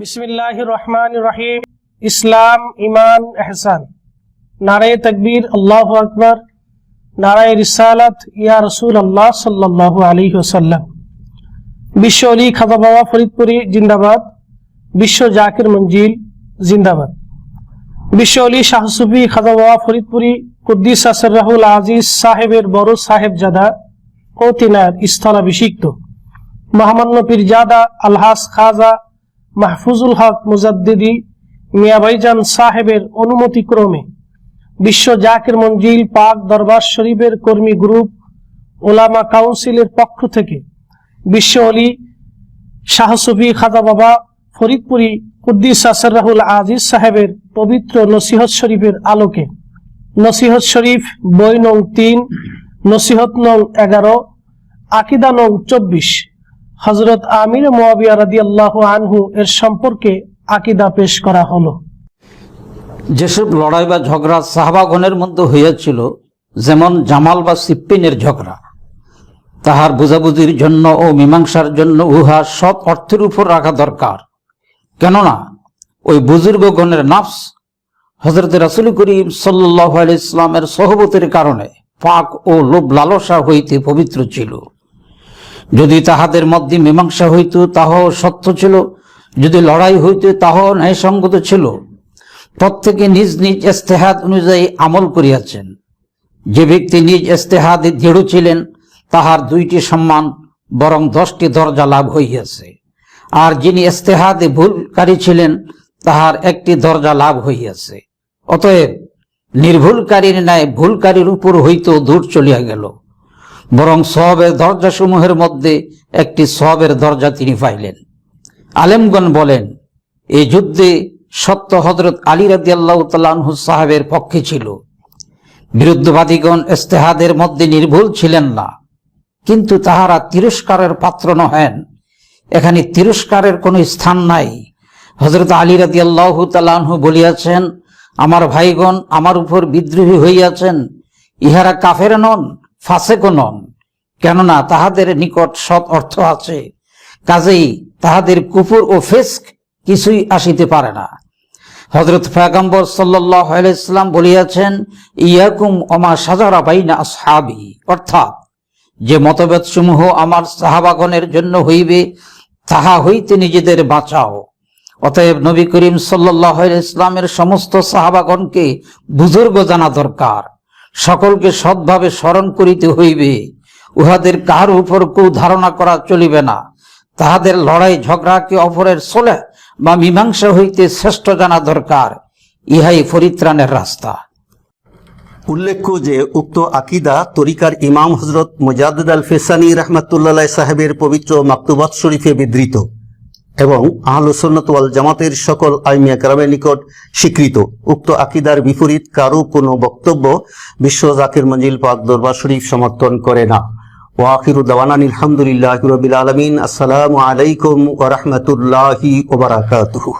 বিসমিল্লাহ রহমান রহিম ইসলাম ইমান এহসান নারায় তকবীর, আল্লাহ আকবর। নারায় রিসালাত, ইয়া রসুল আল্লাহ সাল্লাহ আলী ওসাল্লাম বিশ্ব অলি খাজা বাবা জিন্দাবাদ। বিশ্ব জাকির মঞ্জিল, জিন্দাবাদ। বিশ্ব অলি শাহসুফি খাজা বাবা ফরিদপুরি, কুদ্দিস আসর রাহুল আজিজ সাহেবের বড় সাহেব জাদা ও তিনার স্থলাভিষিক্ত। মহামান্য পীরজাদা আলহাস খাজা মাহফুজুল হক মুজাদ্দিদি, মিয়া ভাইজান সাহেবের অনুমতিক্রমে বিশ্ব জাকির মঞ্জিল পাক দরবার শরীফের কর্মী গ্রুপ ওলামা কাউন্সিলের পক্ষ থেকে বিশ্ব অলি শাহসুফি খাজা বাবা ফরিদপুরি কুদ্দিস রাহুল আজিজ সাহেবের পবিত্র নসিহত শরীফের আলোকে। নসিহত শরীফ বই নং তিন, নসিহত নং এগারো, আকিদা নং চব্বিশ। হজরত আমির মোয়াবিয়া রাদি আল্লাহ আনহু এর সম্পর্কে আকিদা পেশ করা হলো। যেসব লড়াই বা ঝগড়া সাহাবাগণের মধ্যে হইয়াছিল, যেমন জামাল বা সিপ্পিনের ঝগড়া, তাহার বুঝাবুঝির জন্য ও মীমাংসার জন্য উহা সৎ অর্থের উপর রাখা দরকার। কেননা, ওই বুজুর্গগণের নাফস হজরত রাসুল করিম সাল্লাহ ইসলামের সহবতের কারণে পাক ও লোভ লালসা হইতে পবিত্র ছিল। যদি তাহাদের মধ্যে মীমাংসা হইত, তাহাও সত্য ছিল। যদি লড়াই হইত, তাহাও ন্যায়সঙ্গত ছিল। প্রত্যেকে নিজ নিজ ইস্তেহাদ অনুযায়ী আমল করিয়াছেন। যে ব্যক্তি নিজ ইস্তেহাদে দৃঢ় ছিলেন, তাহার দুইটি সম্মান, বরং দশটি দরজা লাভ হইয়াছে। আর যিনি ইস্তেহাদে ভুলকারী ছিলেন, তাহার একটি দরজা লাভ হইয়াছে। অতএব, নির্ভুলকারীর ন্যায় ভুলকারীর উপর হইতেও দূর চলিয়া গেল। বরং সবের দরজাসমূহের মধ্যে একটি সবের দরজা তিনি পাইলেন। আলেমগণ বলেন এই যুদ্ধে সত্য হজরত আলী রাদি আল্লাহ তাল্লাহু সাহেবের পক্ষে ছিল। বিরুদ্ধবাদীগণ ইস্তেহাদের মধ্যে নির্ভুল ছিলেন না। কিন্তু তাহারা তিরস্কারের পাত্র নহেন। এখানে তিরস্কারের কোনো স্থান নাই। হজরত আলী রাদি আল্লাহ তাল্লাহু বলিয়াছেন, আমার ভাইগণ আমার উপর বিদ্রোহী হইয়াছেন, ইহারা কাফের নন? ফাসেকও নন। কেননা তাহাদের নিকট সৎ অর্থ আছে। কাজেই তাহাদের কুপুর ও ফেস্ক কিছুই আসিতে পারে না। হজরত ফেগম্বর সাল্লাহ বলিয়াছেন, ইয়াকুম অমা সাজারা বাইনা আসহাবি। অর্থাৎ, যে মতভেদ সমূহ আমার সাহাবাগণের জন্য হইবে, তাহা হইতে নিজেদের বাঁচাও। অতএব নবী করিম সাল্লাহ ইসলামের সমস্ত সাহাবাগণকে বুজুর্গ জানা দরকার। সকলকে সৎভাবে স্মরণ করিতে হইবে। উহাদের কার উপর কেউ ধারণা করা চলিবে না। তাহাদের লড়াই ঝগড়াকে অপরের সোলে বা মীমাংসা হইতে শ্রেষ্ঠ জানা দরকার। ইহাই পরিত্রাণের রাস্তা। উল্লেখ্য যে, উক্ত আকিদা তরিকার ইমাম হজরত মুজাদ্দ আল ফেসানি রহমতুল্লাহ সাহেবের পবিত্র মাকতুবাত শরীফে বিধৃত এবং আহলুসন্নত ওয়াল জামাতের সকল আইমিয়া কারামের নিকট স্বীকৃত। উক্ত আকিদার বিপরীত কারও কোনো বক্তব্য বিশ্ব জাকির মঞ্জিল পাক দরবার শরীফ সমর্থন করে না। ওয়াকিরু দাওয়ানান আলহামদুলিল্লাহ রবিল আলমিন। আসসালামু আলাইকুম ওরহমতুল্লাহি ওবরাকাতুহু